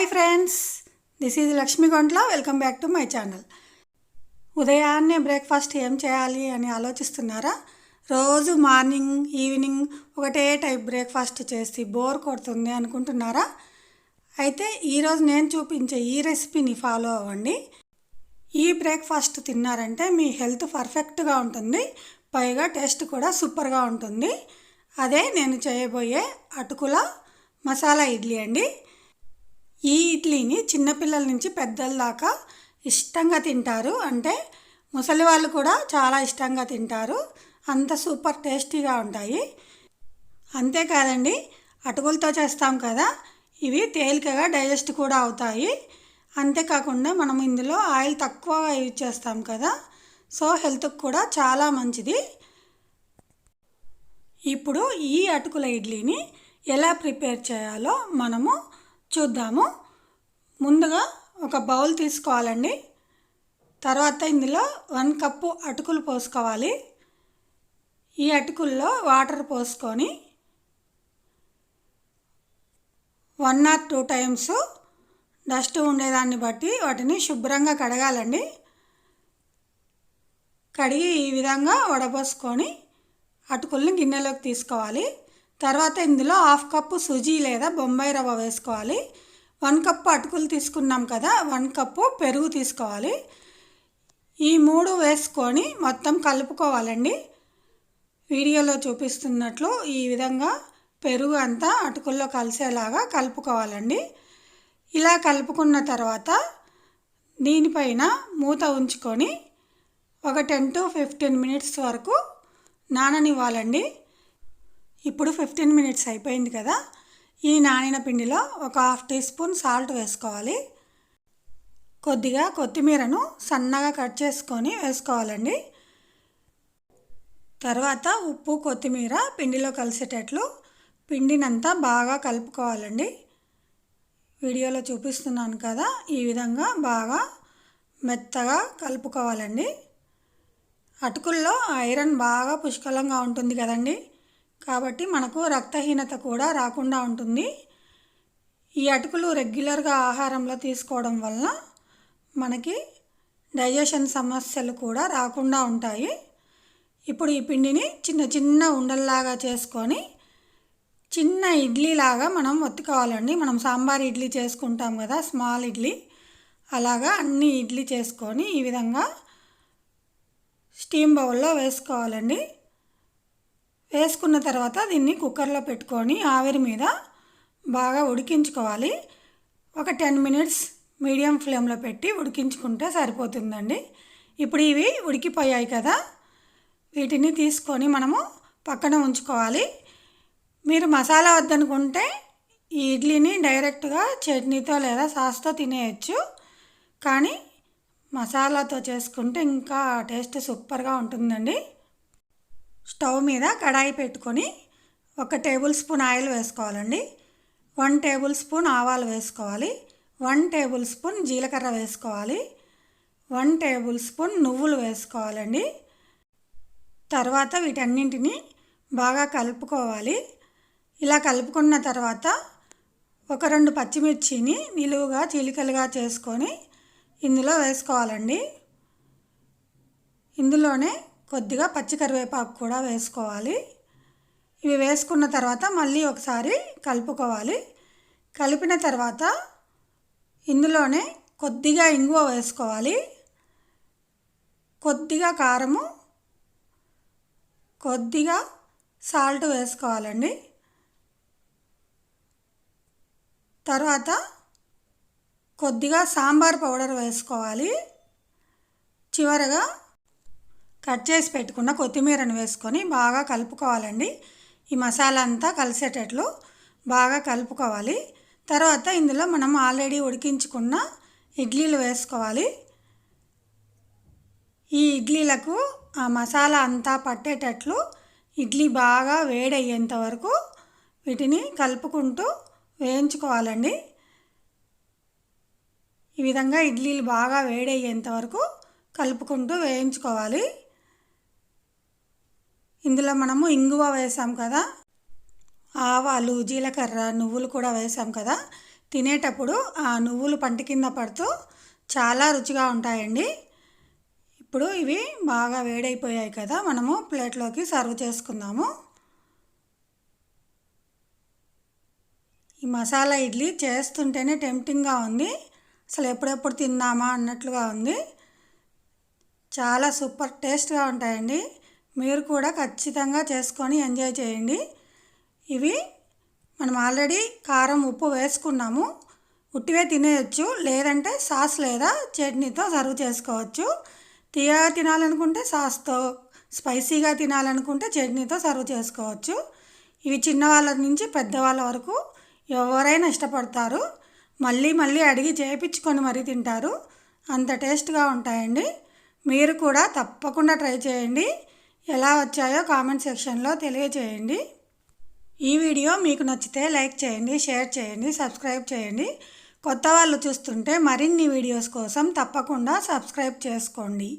Hi friends this is Lakshmi Gontla. Welcome back to my channel. ఉదయాన్నే breakfast ఏం చేయాలి అని ఆలోచిస్తున్నారా? రోజు మార్నింగ్ ఈవినింగ్ ఒకటే టైప్ బ్రేక్ఫాస్ట్ చేసి బోర్ కొడుతుంది అనుకుంటున్నారా? అయితే ఈరోజు నేను చూపించే ఈ రెసిపీని ఫాలో అవ్వండి. ఈ బ్రేక్ఫాస్ట్ తిన్నారంటే మీ హెల్త్ పర్ఫెక్ట్గా ఉంటుంది పైగా టేస్ట్ కూడా సూపర్గా ఉంటుంది. అదే నేను చేయబోయే అటుకుల మసాలా ఇడ్లీ అండి. ఈ ఇడ్లీని చిన్నపిల్లల నుంచి పెద్దల దాకా ఇష్టంగా తింటారు. అంటే ముసలి వాళ్ళు కూడా చాలా ఇష్టంగా తింటారు. అంత సూపర్ టేస్టీగా ఉంటాయి. అంతేకాదండి అటుకులతో చేస్తాం కదా ఇవి తేలికగా డైజెస్ట్ కూడా అవుతాయి. అంతేకాకుండా మనం ఇందులో ఆయిల్ తక్కువ యూజ్ చేస్తాం కదా సో హెల్త్కి కూడా చాలా మంచిది. ఇప్పుడు ఈ అటుకుల ఇడ్లీని ఎలా ప్రిపేర్ చేయాలో మనము చూద్దాము. ముందుగా ఒక బౌల్ తీసుకోవాలండి. తర్వాత ఇందులో వన్ కప్పు అటుకులు పోసుకోవాలి. ఈ అటుకుల్లో వాటర్ పోసుకొని one or two times dust ఉండేదాన్ని బట్టి వాటిని శుభ్రంగా కడగాలండి. కడిగి ఈ విధంగా వడపోసుకొని అటుకుల్ని గిన్నెలోకి తీసుకోవాలి. తర్వాత ఇందులో హాఫ్ కప్పు సుజీ లేదా బొంబాయి రవ్వ వేసుకోవాలి. వన్ కప్పు అటుకులు తీసుకున్నాం కదా వన్ కప్పు పెరుగు తీసుకోవాలి. ఈ మూడు వేసుకొని మొత్తం కలుపుకోవాలండి. వీడియోలో చూపిస్తున్నట్లు ఈ విధంగా పెరుగు అంతా అటుకుల్లో కలిసేలాగా కలుపుకోవాలండి. ఇలా కలుపుకున్న తర్వాత దీనిపైన మూత ఉంచుకొని ఒక టెన్ టు ఫిఫ్టీన్ మినిట్స్ వరకు నాననివ్వాలండి. ఇప్పుడు ఫిఫ్టీన్ మినిట్స్ అయిపోయింది కదా. ఈ నానిన పిండిలో ఒక హాఫ్ టీ స్పూన్ సాల్ట్ వేసుకోవాలి. కొద్దిగా కొత్తిమీరను సన్నగా కట్ చేసుకొని వేసుకోవాలండి. తర్వాత ఉప్పు కొత్తిమీర పిండిలో కలిసేటట్లు పిండినంతా బాగా కలుపుకోవాలండి. వీడియోలో చూపిస్తున్నాను కదా ఈ విధంగా బాగా మెత్తగా కలుపుకోవాలండి. అటుకుల్లో ఐరన్ బాగా పుష్కలంగా ఉంటుంది కదండి. కాబట్టి మనకు రక్తహీనత కూడా రాకుండా ఉంటుంది. ఈ అటుకులు రెగ్యులర్గా ఆహారంలో తీసుకోవడం వలన మనకి డైజెషన్ సమస్యలు కూడా రాకుండా ఉంటాయి. ఇప్పుడు ఈ పిండిని చిన్న చిన్న ఉండల్లాగా చేసుకొని చిన్న ఇడ్లీ లాగా మనం ఒత్తుకోవాలండి. మనం సాంబార్ ఇడ్లీ చేసుకుంటాం కదా స్మాల్ ఇడ్లీ. అలాగా అన్ని ఇడ్లీ చేసుకొని ఈ విధంగా స్టీమ్ బౌల్లో వేసుకోవాలండి. వేసుకున్న తర్వాత దీన్ని కుక్కర్లో పెట్టుకొని ఆవిరి మీద బాగా ఉడికించుకోవాలి. ఒక టెన్ మినిట్స్ మీడియం ఫ్లేమ్లో పెట్టి ఉడికించుకుంటే సరిపోతుందండి. ఇప్పుడు ఇవి ఉడికిపోయాయి కదా వీటిని తీసుకొని మనము పక్కన ఉంచుకోవాలి. మీరు మసాలా వద్దనుకుంటే ఈ ఇడ్లీని డైరెక్ట్గా చట్నీతో లేదా సాస్తో తినేయచ్చు. కానీ మసాలాతో చేసుకుంటే ఇంకా టేస్ట్ సూపర్గా ఉంటుందండి. స్టవ్ మీద కడాయి పెట్టుకొని ఒక టేబుల్ స్పూన్ ఆయిల్ వేసుకోవాలండి. వన్ టేబుల్ స్పూన్ ఆవాలు వేసుకోవాలి. వన్ టేబుల్ స్పూన్ జీలకర్ర వేసుకోవాలి. వన్ టేబుల్ స్పూన్ నువ్వులు వేసుకోవాలండి. తర్వాత వీటన్నింటిని బాగా కలుపుకోవాలి. ఇలా కలుపుకున్న తర్వాత ఒక రెండు పచ్చిమిర్చిని నిలువుగా చీలికలుగా చేసుకొని ఇందులో వేసుకోవాలండి. ఇందులోనే కొద్దిగా పచ్చి కరివేపాకు కూడా వేసుకోవాలి. ఇవి వేసుకున్న తర్వాత మళ్ళీ ఒకసారి కలుపుకోవాలి. కలిపిన తర్వాత ఇందులోనే కొద్దిగా ఇంగువ వేసుకోవాలి. కొద్దిగా కారము కొద్దిగా సాల్ట్ వేసుకోవాలండి. తర్వాత కొద్దిగా సాంబార్ పౌడర్ వేసుకోవాలి. చివరగా కట్ చేసి పెట్టుకున్న కొత్తిమీరను వేసుకొని బాగా కలుపుకోవాలండి. ఈ మసాలా అంతా కలిసేటట్లు బాగా కలుపుకోవాలి. తర్వాత ఇందులో మనం ఆల్రెడీ ఉడికించుకున్న ఇడ్లీలు వేసుకోవాలి. ఈ ఇడ్లీలకు ఆ మసాలా అంతా పట్టేటట్లు ఇడ్లీ బాగా వేడయ్యేంత వరకు వీటిని కలుపుకుంటూ వేయించుకోవాలండి. ఈ విధంగా ఇడ్లీలు బాగా వేడయ్యేంత వరకు కలుపుకుంటూ వేయించుకోవాలి. ఇందులో మనము ఇంగువ వేసాం కదా. ఆవాలు జీలకర్ర నువ్వులు కూడా వేసాం కదా. తినేటప్పుడు ఆ నువ్వులు పంట కింద పడుతూ చాలా రుచిగా ఉంటాయండి. ఇప్పుడు ఇవి బాగా వేడైపోయాయి కదా. మనము ప్లేట్లోకి సర్వ్ చేసుకుందాము. ఈ మసాలా ఇడ్లీ చేస్తుంటేనే టెంప్టింగ్గా ఉంది. అసలు ఎప్పుడెప్పుడు తిందామా అన్నట్లుగా ఉంది. చాలా సూపర్ టేస్ట్గా ఉంటాయండి. మీరు కూడా ఖచ్చితంగా చేసుకొని ఎంజాయ్ చేయండి. ఇవి మనం ఆల్రెడీ కారం ఉప్పు వేసుకున్నాము. ఉట్టివే తినేయచ్చు. లేదంటే సాస్ లేదా చట్నీతో సర్వ్ చేసుకోవచ్చు. తీయగా తినాలనుకుంటే సాస్తో స్పైసీగా తినాలనుకుంటే చట్నీతో సర్వ్ చేసుకోవచ్చు. ఇవి చిన్నవాళ్ళ నుంచి పెద్దవాళ్ళ వరకు ఎవరైనా ఇష్టపడతారు. మళ్ళీ మళ్ళీ అడిగి చేయించుకొని మరీ తింటారు. అంత టేస్ట్గా ఉంటాయండి. మీరు కూడా తప్పకుండా ట్రై చేయండి. ఎలా వచ్చాయో కామెంట్ సెక్షన్లో తెలియచేయండి. ఈ వీడియో మీకు నచ్చితే లైక్ చేయండి షేర్ చేయండి సబ్స్క్రైబ్ చేయండి. కొత్త వాళ్ళు చూస్తుంటే మరిన్ని వీడియోస్ కోసం తప్పకుండా సబ్స్క్రైబ్ చేసుకోండి.